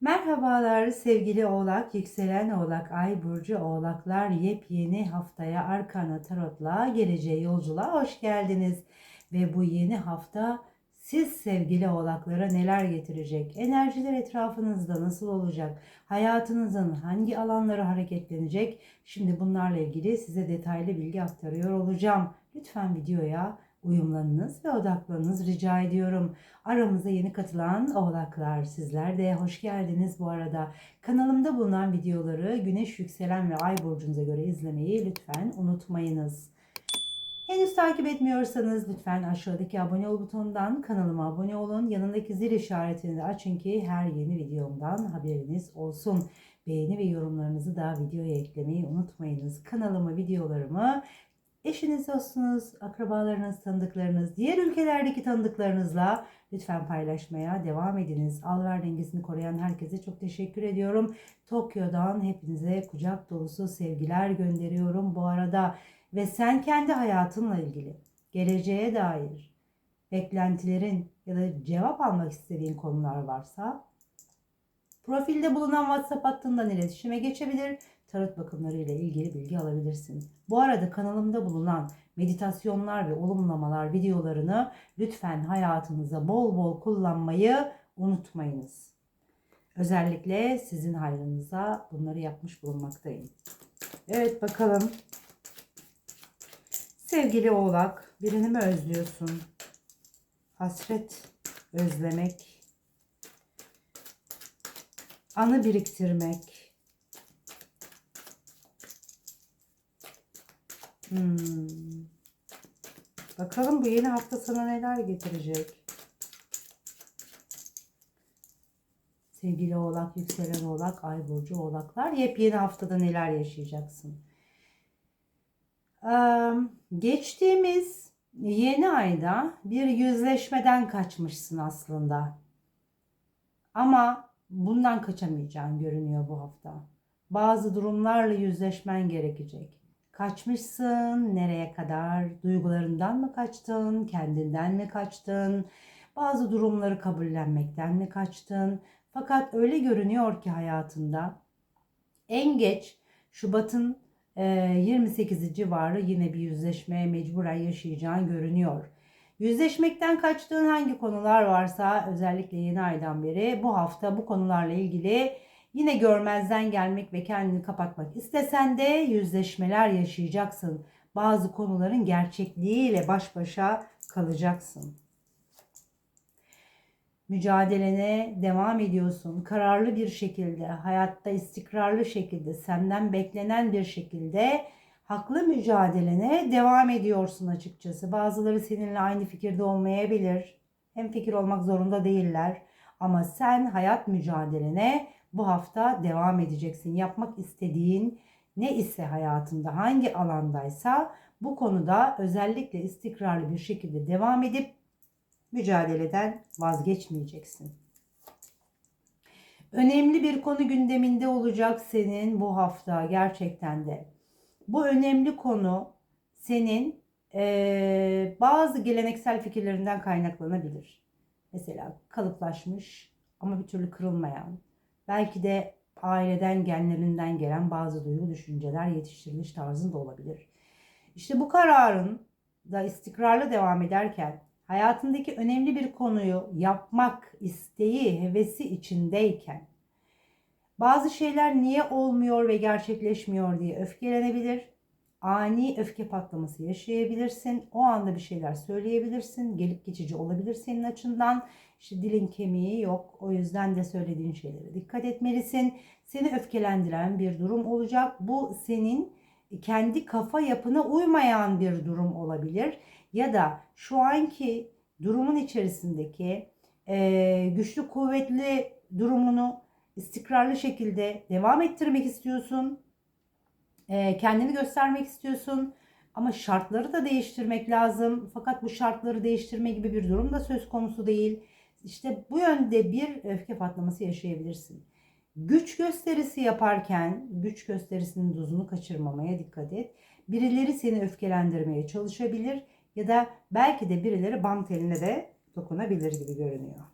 Merhabalar sevgili Oğlak, yükselen Oğlak, Ay burcu Oğlaklar yepyeni haftaya Arkana Tarot'la geleceğe yolculuğa hoş geldiniz. Ve bu yeni hafta siz sevgili Oğlaklara neler getirecek? Enerjiler etrafınızda nasıl olacak? Hayatınızın hangi alanları hareketlenecek? Şimdi bunlarla ilgili size detaylı bilgi aktarıyor olacağım. Lütfen videoya uyumlanınız ve odaklanınız rica ediyorum. Aramıza yeni katılan oğlaklar sizler de hoş geldiniz bu arada. Kanalımda bulunan videoları güneş yükselen ve ay burcunuza göre izlemeyi lütfen unutmayınız. Henüz takip etmiyorsanız lütfen aşağıdaki abone ol butonundan kanalıma abone olun. Yanındaki zil işaretini de açın ki her yeni videomdan haberiniz olsun. Beğeni ve yorumlarınızı da videoya eklemeyi unutmayınız. Kanalıma videolarımı eşiniz, dostunuz, akrabalarınız, tanıdıklarınız, diğer ülkelerdeki tanıdıklarınızla lütfen paylaşmaya devam ediniz. Alver dengesini koruyan herkese çok teşekkür ediyorum. Tokyo'dan hepinize kucak dolusu sevgiler gönderiyorum bu arada. Ve sen kendi hayatınla ilgili, geleceğe dair beklentilerin ya da cevap almak istediğin konular varsa profilde bulunan WhatsApp hattından iletişime geçebilir tarot bakımları ile ilgili bilgi alabilirsin. Bu arada kanalımda bulunan meditasyonlar ve olumlamalar videolarını lütfen hayatınıza bol bol kullanmayı unutmayınız. Özellikle sizin hayrınıza bunları yapmış bulunmaktayım. Evet bakalım. Sevgili oğlak, birini mi özlüyorsun? Hasret özlemek, anı biriktirmek, Hmm. Bakalım bu yeni hafta sana neler getirecek? Sevgili oğlak, yükselen oğlak, ay burcu oğlaklar. Yepyeni haftada neler yaşayacaksın? Geçtiğimiz yeni ayda bir yüzleşmeden kaçmışsın aslında. Ama bundan kaçamayacağın görünüyor bu hafta. Bazı durumlarla yüzleşmen gerekecek. Kaçmışsın, nereye kadar? Duygularından mı kaçtın, kendinden mi kaçtın? Bazı durumları kabullenmekten mi kaçtın? Fakat öyle görünüyor ki hayatında en geç Şubat'ın 28'i civarı yine bir yüzleşmeye mecburen yaşayacağın görünüyor. Yüzleşmekten kaçtığın hangi konular varsa özellikle yeni aydan beri bu hafta bu konularla ilgili Yine görmezden gelmek ve kendini kapatmak istesen de yüzleşmeler yaşayacaksın. Bazı konuların gerçekliğiyle baş başa kalacaksın. Mücadelene devam ediyorsun. Kararlı bir şekilde, hayatta istikrarlı şekilde, senden beklenen bir şekilde haklı mücadelene devam ediyorsun açıkçası. Bazıları seninle aynı fikirde olmayabilir. Hem fikir olmak zorunda değiller. Ama sen hayat mücadelene bu hafta devam edeceksin. Yapmak istediğin ne ise hayatında hangi alandaysa bu konuda özellikle istikrarlı bir şekilde devam edip mücadeleden vazgeçmeyeceksin. Önemli bir konu gündeminde olacak senin bu hafta gerçekten de. Bu önemli konu senin e, bazı geleneksel fikirlerinden kaynaklanabilir. Mesela kalıplaşmış ama bir türlü kırılmayan, Belki de aileden genlerinden gelen bazı duygu düşünceler yetiştiriliş tarzında olabilir. İşte bu kararın da istikrarlı devam ederken hayatındaki önemli bir konuyu yapmak isteği, hevesi içindeyken bazı şeyler niye olmuyor ve gerçekleşmiyor diye öfkelenebilir. Ani öfke patlaması yaşayabilirsin. O anda bir şeyler söyleyebilirsin. Gelip geçici olabilir senin açından işte dilin kemiği yok. O yüzden de söylediğin şeylere dikkat etmelisin. Seni öfkelendiren bir durum olacak. Bu senin kendi kafa yapına uymayan bir durum olabilir. Ya da şu anki durumun içerisindeki e, güçlü kuvvetli durumunu istikrarlı şekilde devam ettirmek istiyorsun. E, kendini göstermek istiyorsun. Ama şartları da değiştirmek lazım. Fakat bu şartları değiştirme gibi bir durum da söz konusu değil. İşte bu yönde bir öfke patlaması yaşayabilirsin. Güç gösterisi yaparken güç gösterisinin dozunu kaçırmamaya dikkat et. Birileri seni öfkelendirmeye çalışabilir ya da belki de birileri bant eline de dokunabilir gibi görünüyor.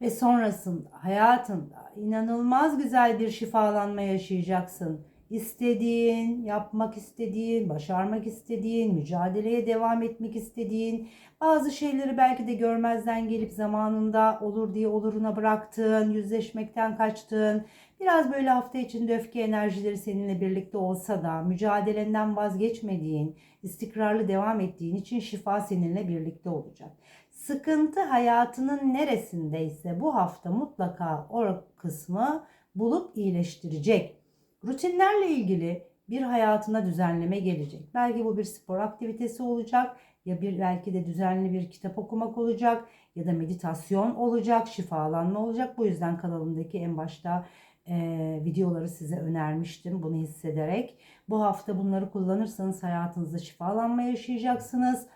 Ve sonrasında hayatında inanılmaz güzel bir şifalanma yaşayacaksın. İstediğin, yapmak istediğin, başarmak istediğin, mücadeleye devam etmek istediğin, bazı şeyleri belki de görmezden gelip zamanında olur diye oluruna bıraktığın, yüzleşmekten kaçtığın, biraz böyle hafta içinde öfke enerjileri seninle birlikte olsa da mücadelenden vazgeçmediğin, istikrarlı devam ettiğin için şifa seninle birlikte olacak. Sıkıntı hayatının neresindeyse bu hafta mutlaka o kısmı bulup iyileştirecek. Rutinlerle ilgili bir hayatına düzenleme gelecek. Belki bu bir spor aktivitesi olacak ya bir belki de düzenli bir kitap okumak olacak ya da meditasyon olacak, şifalanma olacak. Bu yüzden kanalımdaki en başta e, videoları size önermiştim bunu hissederek. Bu hafta bunları kullanırsanız hayatınızda şifalanma yaşayacaksınız.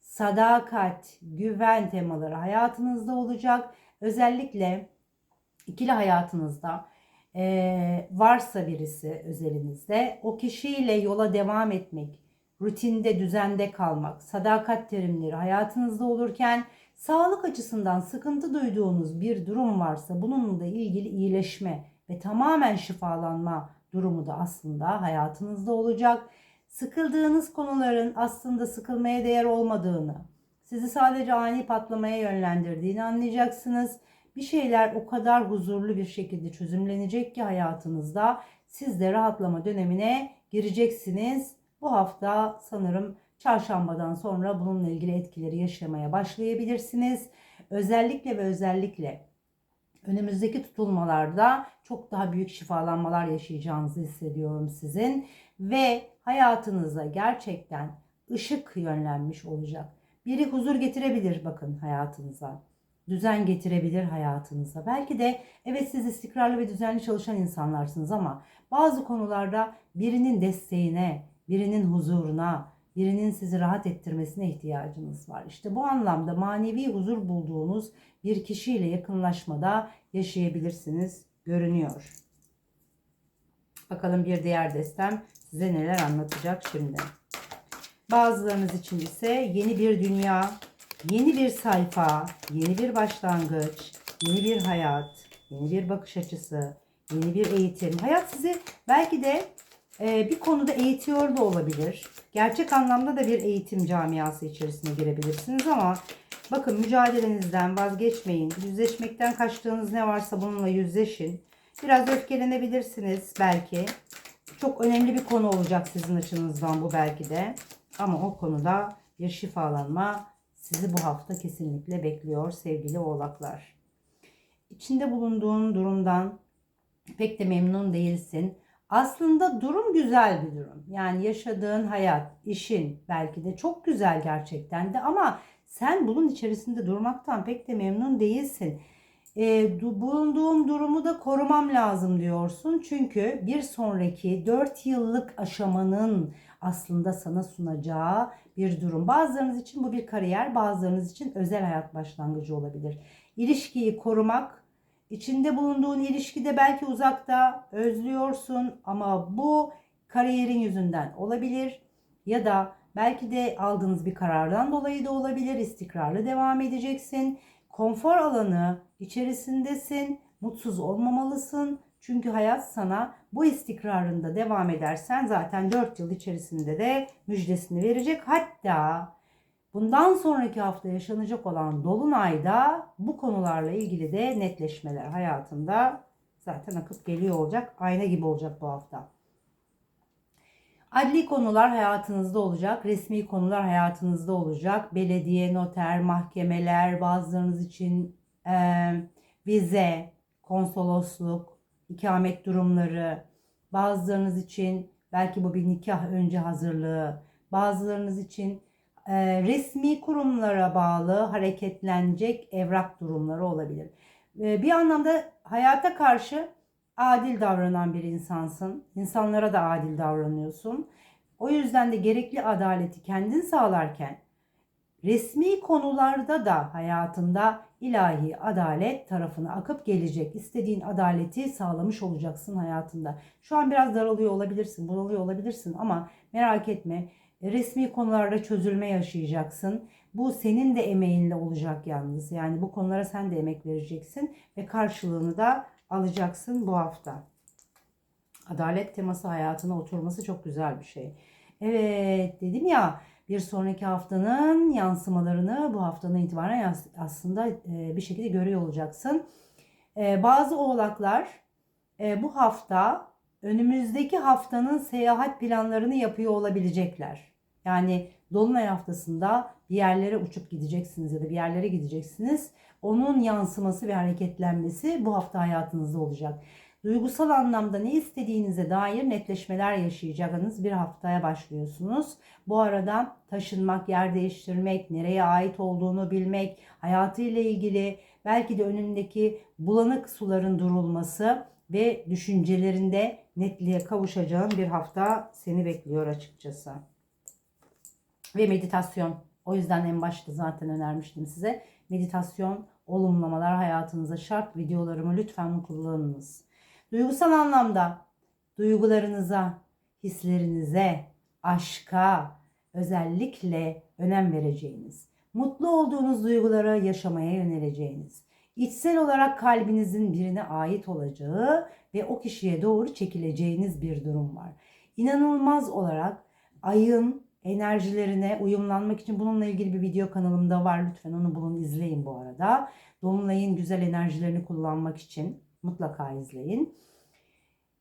Sadakat, güven temaları hayatınızda olacak. Özellikle ikili hayatınızda e, varsa birisi özelinizde o kişiyle yola devam etmek, rutinde, düzende kalmak, sadakat terimleri hayatınızda olurken sağlık açısından sıkıntı duyduğunuz bir durum varsa bununla ilgili iyileşme ve tamamen şifalanma durumu da aslında hayatınızda olacak. Sıkıldığınız konuların aslında sıkılmaya değer olmadığını, sizi sadece ani patlamaya yönlendirdiğini anlayacaksınız. Bir şeyler o kadar huzurlu bir şekilde çözümlenecek ki hayatınızda siz de rahatlama dönemine gireceksiniz. Bu hafta sanırım çarşambadan sonra bununla ilgili etkileri yaşamaya başlayabilirsiniz. Özellikle ve özellikle önümüzdeki tutulmalarda çok daha büyük şifalanmalar yaşayacağınızı hissediyorum sizin ve hayatınıza gerçekten ışık yönlenmiş olacak. Biri huzur getirebilir bakın hayatınıza. Düzen getirebilir hayatınıza. Belki de evet siz istikrarlı ve düzenli çalışan insanlarsınız ama bazı konularda birinin desteğine, birinin huzuruna, birinin sizi rahat ettirmesine ihtiyacınız var. İşte bu anlamda manevi huzur bulduğunuz bir kişiyle yakınlaşmada yaşayabilirsiniz görünüyor. Bakalım bir diğer destem size neler anlatacak şimdi. Bazılarınız için ise yeni bir dünya, yeni bir sayfa, yeni bir başlangıç, yeni bir hayat, yeni bir bakış açısı, yeni bir eğitim. Hayat sizi belki de e, bir konuda eğitiyor da olabilir. Gerçek anlamda da bir eğitim camiası içerisine girebilirsiniz ama bakın mücadelenizden vazgeçmeyin. Yüzleşmekten kaçtığınız ne varsa bununla yüzleşin. Biraz öfkelenebilirsiniz belki. Çok önemli bir konu olacak sizin açınızdan bu belki de. Ama o konuda bir şifalanma sizi bu hafta kesinlikle bekliyor sevgili oğlaklar. İçinde bulunduğun durumdan pek de memnun değilsin. Aslında durum güzel bir durum. Yani yaşadığın hayat, işin belki de çok güzel gerçekten de ama sen bunun içerisinde durmaktan pek de memnun değilsin. E, bulunduğum durumu da korumam lazım diyorsun. Çünkü bir sonraki 4 yıllık aşamanın aslında sana sunacağı bir durum. Bazılarınız için bu bir kariyer, bazılarınız için özel hayat başlangıcı olabilir. İlişkiyi korumak, içinde bulunduğun ilişkide belki uzakta özlüyorsun ama bu kariyerin yüzünden olabilir ya da belki de aldığınız bir karardan dolayı da olabilir. İstikrarlı devam edeceksin. Konfor alanı içerisindesin. Mutsuz olmamalısın. Çünkü hayat sana bu istikrarında devam edersen zaten 4 yıl içerisinde de müjdesini verecek. Hatta bundan sonraki hafta yaşanacak olan dolunayda bu konularla ilgili de netleşmeler hayatında zaten akıp geliyor olacak. Ayna gibi olacak bu hafta. Adli konular hayatınızda olacak, resmi konular hayatınızda olacak. Belediye, noter, mahkemeler, bazılarınız için e, vize, konsolosluk, ikamet durumları, bazılarınız için belki bu bir nikah önce hazırlığı, bazılarınız için e, resmi kurumlara bağlı hareketlenecek evrak durumları olabilir. E, bir anlamda hayata karşı adil davranan bir insansın. İnsanlara da adil davranıyorsun. O yüzden de gerekli adaleti kendin sağlarken resmi konularda da hayatında ilahi adalet tarafına akıp gelecek. İstediğin adaleti sağlamış olacaksın hayatında. Şu an biraz daralıyor olabilirsin, bunalıyor olabilirsin ama merak etme. E, Resmi konularda çözülme yaşayacaksın. Bu senin de emeğinle olacak yalnız. Yani bu konulara sen de emek vereceksin ve karşılığını da alacaksın bu hafta. Adalet teması hayatına oturması çok güzel bir şey. Evet dedim ya bir sonraki haftanın yansımalarını bu haftanın itibaren aslında e, bir şekilde görüyor olacaksın. E, Bazı oğlaklar e, bu hafta önümüzdeki haftanın seyahat planlarını yapıyor olabilecekler. Yani Dolunay haftasında bir yerlere uçup gideceksiniz ya da bir yerlere gideceksiniz. Onun yansıması ve hareketlenmesi bu hafta hayatınızda olacak. Duygusal anlamda ne istediğinize dair netleşmeler yaşayacağınız bir haftaya başlıyorsunuz. Bu arada taşınmak, yer değiştirmek, nereye ait olduğunu bilmek, hayatıyla ilgili belki de önündeki bulanık suların durulması ve düşüncelerinde netliğe kavuşacağın bir hafta seni bekliyor açıkçası. Ve meditasyon. O yüzden en başta zaten önermiştim size. Meditasyon, olumlamalar hayatınıza şart. Videolarımı lütfen kullanınız. Duygusal anlamda duygularınıza, hislerinize, aşka özellikle önem vereceğiniz, mutlu olduğunuz duyguları yaşamaya yöneleceğiniz, içsel olarak kalbinizin birine ait olacağı ve o kişiye doğru çekileceğiniz bir durum var. İnanılmaz olarak ayın enerjilerine uyumlanmak için bununla ilgili bir video kanalımda var. Lütfen onu bulun izleyin bu arada. Dolunay'ın güzel enerjilerini kullanmak için mutlaka izleyin.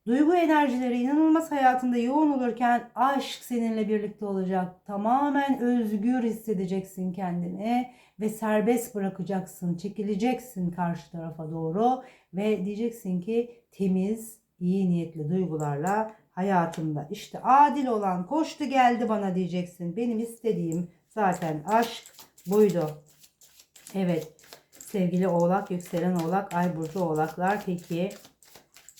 Duygu enerjileri inanılmaz hayatında yoğun olurken aşk seninle birlikte olacak. Tamamen özgür hissedeceksin kendini ve serbest bırakacaksın, çekileceksin karşı tarafa doğru ve diyeceksin ki temiz, iyi niyetli duygularla hayatımda işte adil olan koştu geldi bana diyeceksin. Benim istediğim zaten aşk buydu. Evet sevgili oğlak, yükselen oğlak, ay burcu oğlaklar peki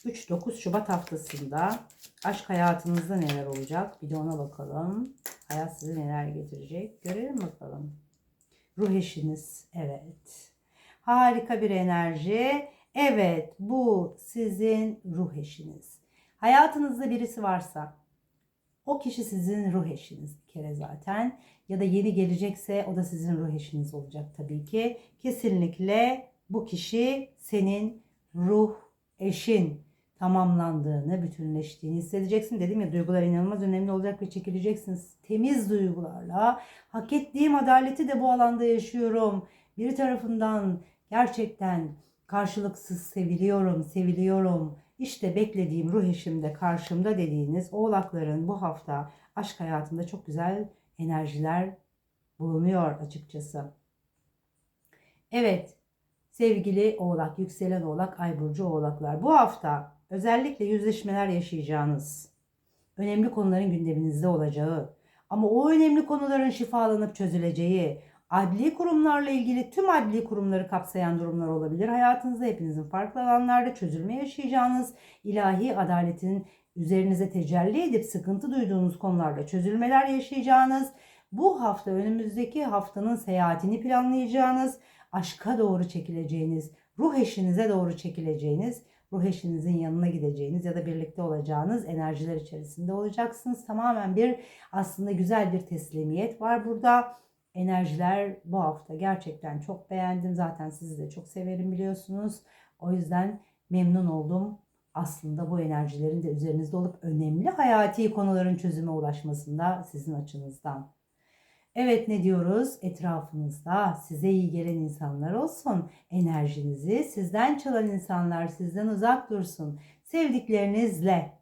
3-9 Şubat haftasında aşk hayatınızda neler olacak? Bir de ona bakalım. Hayat size neler getirecek? Görelim bakalım. Ruh eşiniz. Evet. Harika bir enerji. Evet bu sizin ruh eşiniz. Hayatınızda birisi varsa o kişi sizin ruh eşiniz bir kere zaten. Ya da yeni gelecekse o da sizin ruh eşiniz olacak tabii ki. Kesinlikle bu kişi senin ruh eşin tamamlandığını, bütünleştiğini hissedeceksin. Dedim ya duygular inanılmaz önemli olacak ve çekileceksiniz. Temiz duygularla hak ettiğim adaleti de bu alanda yaşıyorum. Biri tarafından gerçekten karşılıksız seviliyorum, seviliyorum. İşte beklediğim ruh eşimde karşımda dediğiniz oğlakların bu hafta aşk hayatında çok güzel enerjiler bulunuyor açıkçası. Evet sevgili oğlak, yükselen oğlak, ay burcu oğlaklar bu hafta özellikle yüzleşmeler yaşayacağınız, önemli konuların gündeminizde olacağı ama o önemli konuların şifalanıp çözüleceği, adli kurumlarla ilgili tüm adli kurumları kapsayan durumlar olabilir. Hayatınızda hepinizin farklı alanlarda çözülme yaşayacağınız, ilahi adaletin üzerinize tecelli edip sıkıntı duyduğunuz konularda çözülmeler yaşayacağınız, bu hafta önümüzdeki haftanın seyahatini planlayacağınız, aşka doğru çekileceğiniz, ruh eşinize doğru çekileceğiniz, ruh eşinizin yanına gideceğiniz ya da birlikte olacağınız enerjiler içerisinde olacaksınız. Tamamen bir aslında güzel bir teslimiyet var burada. Enerjiler bu hafta gerçekten çok beğendim. Zaten sizi de çok severim biliyorsunuz. O yüzden memnun oldum. Aslında bu enerjilerin de üzerinizde olup önemli hayati konuların çözüme ulaşmasında sizin açınızdan. Evet ne diyoruz? Etrafınızda size iyi gelen insanlar olsun. Enerjinizi sizden çalan insanlar sizden uzak dursun. Sevdiklerinizle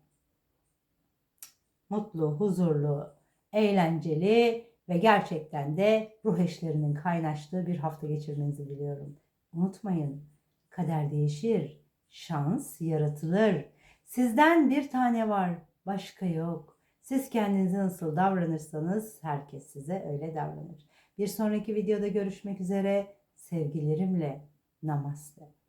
mutlu, huzurlu, eğlenceli ve gerçekten de ruh eşlerinin kaynaştığı bir hafta geçirmenizi diliyorum. Unutmayın, kader değişir, şans yaratılır. Sizden bir tane var, başka yok. Siz kendinize nasıl davranırsanız herkes size öyle davranır. Bir sonraki videoda görüşmek üzere. Sevgilerimle namaste.